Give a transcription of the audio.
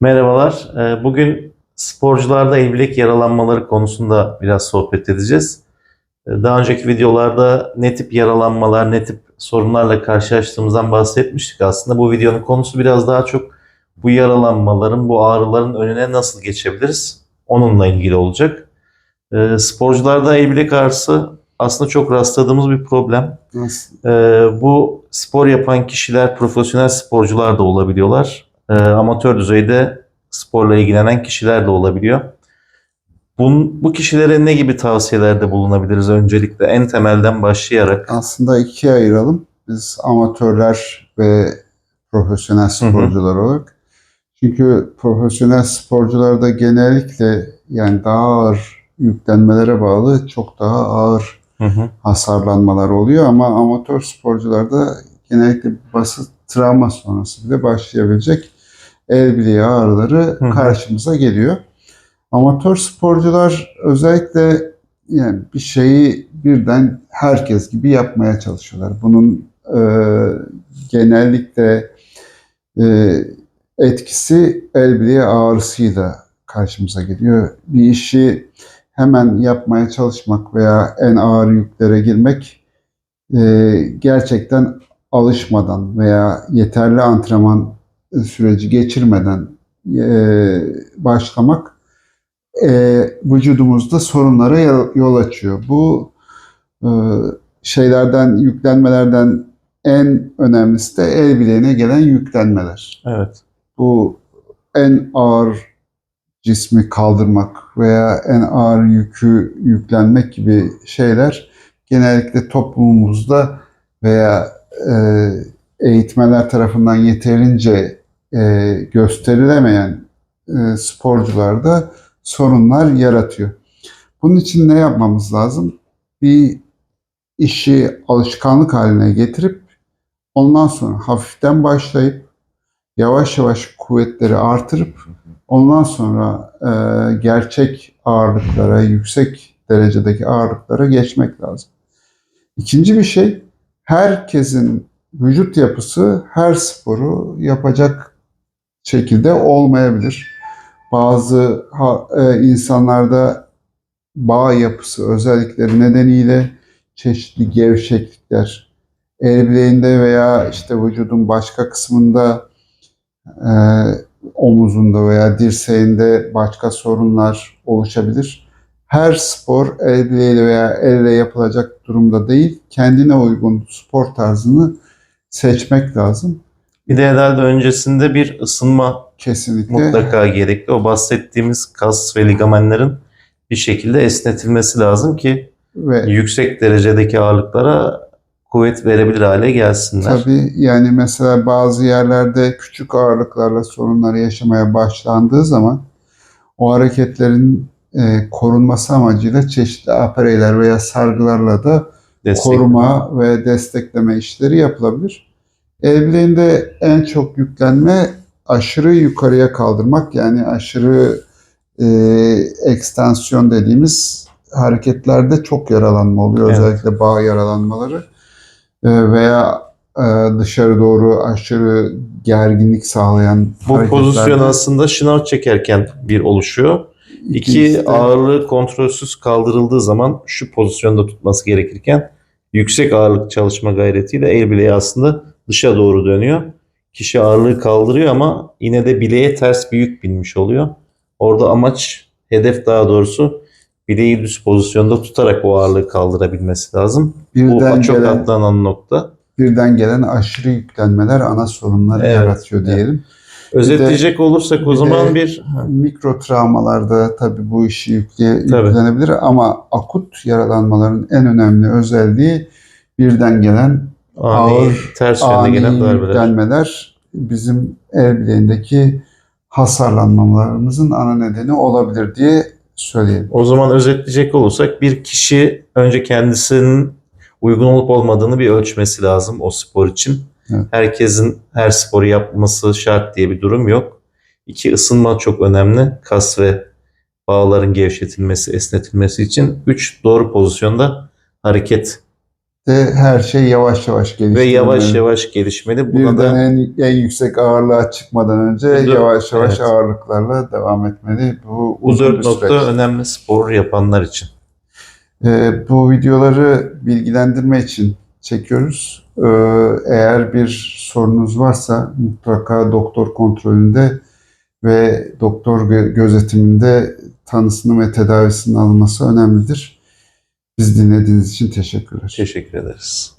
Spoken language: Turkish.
Merhabalar. Ee, Bugün sporcularda el bilek yaralanmaları konusunda biraz sohbet edeceğiz. Ee, Daha önceki videolarda ne tip yaralanmalar, ne tip sorunlarla karşılaştığımızdan bahsetmiştik aslında. Bu videonun konusu biraz daha çok bu yaralanmaların, bu ağrıların önüne nasıl geçebiliriz? Onunla ilgili olacak. Ee, Sporcularda el bilek ağrısı aslında çok rastladığımız bir problem. Nasıl? Bu spor yapan kişiler profesyonel sporcular da olabiliyorlar. Ee, amatör düzeyde sporla ilgilenen kişiler de olabiliyor. Bun, bu kişilere ne gibi tavsiyelerde bulunabiliriz öncelikle en temelden başlayarak? Aslında ikiye ayıralım. Biz amatörler ve profesyonel sporcular olarak. Çünkü profesyonel sporcularda genellikle yani daha ağır yüklenmelere bağlı çok daha ağır Hı hı. hasarlanmalar oluyor ama amatör sporcularda genellikle basit travma sonrası bile başlayabilecek el bileği ağrıları hı. karşımıza geliyor. Amatör sporcular özellikle yani bir şeyi birden herkes gibi yapmaya çalışıyorlar. Bunun e, genellikle e, etkisi el bileği ağrısıyla karşımıza geliyor. Bir işi hemen yapmaya çalışmak veya en ağır yüklere girmek e, gerçekten alışmadan veya yeterli antrenman süreci geçirmeden e, başlamak e, vücudumuzda sorunlara yol- açıyor. Bu e, şeylerden, yüklenmelerden en önemlisi de el bileğine gelen yüklenmeler Evet. bu en ağır cismi kaldırmak veya en ağır yükü yüklenmek gibi şeyler genellikle toplumumuzda veya e, eğitmenler tarafından yeterince e, gösterilemeyen e, sporcularda sorunlar yaratıyor. Bunun için ne yapmamız lazım? Bir işi alışkanlık haline getirip ondan sonra hafiften başlayıp yavaş yavaş kuvvetleri artırıp ondan sonra e, gerçek ağırlıklara, yüksek derecedeki ağırlıklara geçmek lazım. İkinci bir şey, herkesin vücut yapısı her sporu yapacak şekilde olmayabilir. Bazı e, insanlarda bağ yapısı özellikleri nedeniyle çeşitli gevşeklikler, el bileğinde veya işte vücudun başka kısmında e, omuzunda veya dirseğinde başka sorunlar oluşabilir. Her spor el bileğiyle veya elle yapılacak durumda değil. Kendine uygun spor tarzını seçmek lazım. Bir de herhalde öncesinde bir ısınma Kesinlikle. mutlaka gerekli. O bahsettiğimiz kas ve ligamenlerin bir şekilde esnetilmesi lazım ki Ve yüksek derecedeki ağırlıklara kuvvet verebilir hale gelsinler. tabii yani mesela bazı yerlerde küçük ağırlıklarla sorunları yaşamaya başlandığı zaman o hareketlerin e, korunması amacıyla çeşitli apareyler veya sargılarla da Destek. koruma ve destekleme işleri yapılabilir. El bileğinde en çok yüklenme aşırı yukarıya kaldırmak yani aşırı e, ekstansiyon dediğimiz hareketlerde çok yaralanma oluyor. Evet. Özellikle bağ yaralanmaları E, veya e, dışarı doğru aşırı gerginlik sağlayan Bu pozisyon aslında şınav çekerken bir oluşuyor. İki ağırlığı kontrolsüz kaldırıldığı zaman şu pozisyonda tutması gerekirken yüksek ağırlık çalışma gayretiyle el bileği aslında dışa doğru dönüyor. Kişi ağırlığı kaldırıyor ama yine de bileğe ters bir yük binmiş oluyor. Orada amaç, hedef daha doğrusu bileği düz pozisyonda tutarak o ağırlığı kaldırabilmesi lazım. birden Bu çok gelen atlanan nokta. birden gelen aşırı yüklenmeler ana sorunları Evet, yaratıyor evet. Özetleyecek olursak o bir zaman bir Mikro travmalarda tabii bu işi yükle, Tabii. yüklenebilir ama akut yaralanmaların en önemli özelliği birden gelen ani, Ağır, ters ani gelen darbeler. bizim el bileğindeki hasarlanmalarımızın ana nedeni olabilir diye söyleyelim. O zaman özetleyecek olursak bir kişi önce kendisinin uygun olup olmadığını bir ölçmesi lazım o spor için. Evet. Herkesin her sporu yapması şart diye bir durum yok. İki ısınma çok önemli. Kas ve bağların gevşetilmesi, esnetilmesi için. Üç doğru pozisyonda hareket de her şey yavaş yavaş gelişiyor. Ve yavaş yavaş gelişmeli. Buna Birden da en, en yüksek ağırlığa çıkmadan önce dört- yavaş yavaş evet. ağırlıklarla devam etmeli. Bu bu uzun dört nokta süreç. önemli spor yapanlar için. Ee, bu videoları bilgilendirme için çekiyoruz. Ee, eğer bir sorunuz varsa mutlaka doktor kontrolünde ve doktor gö- gözetiminde tanısının ve tedavisinin alınması önemlidir. Biz dinlediğiniz için teşekkürler. Teşekkür ederiz.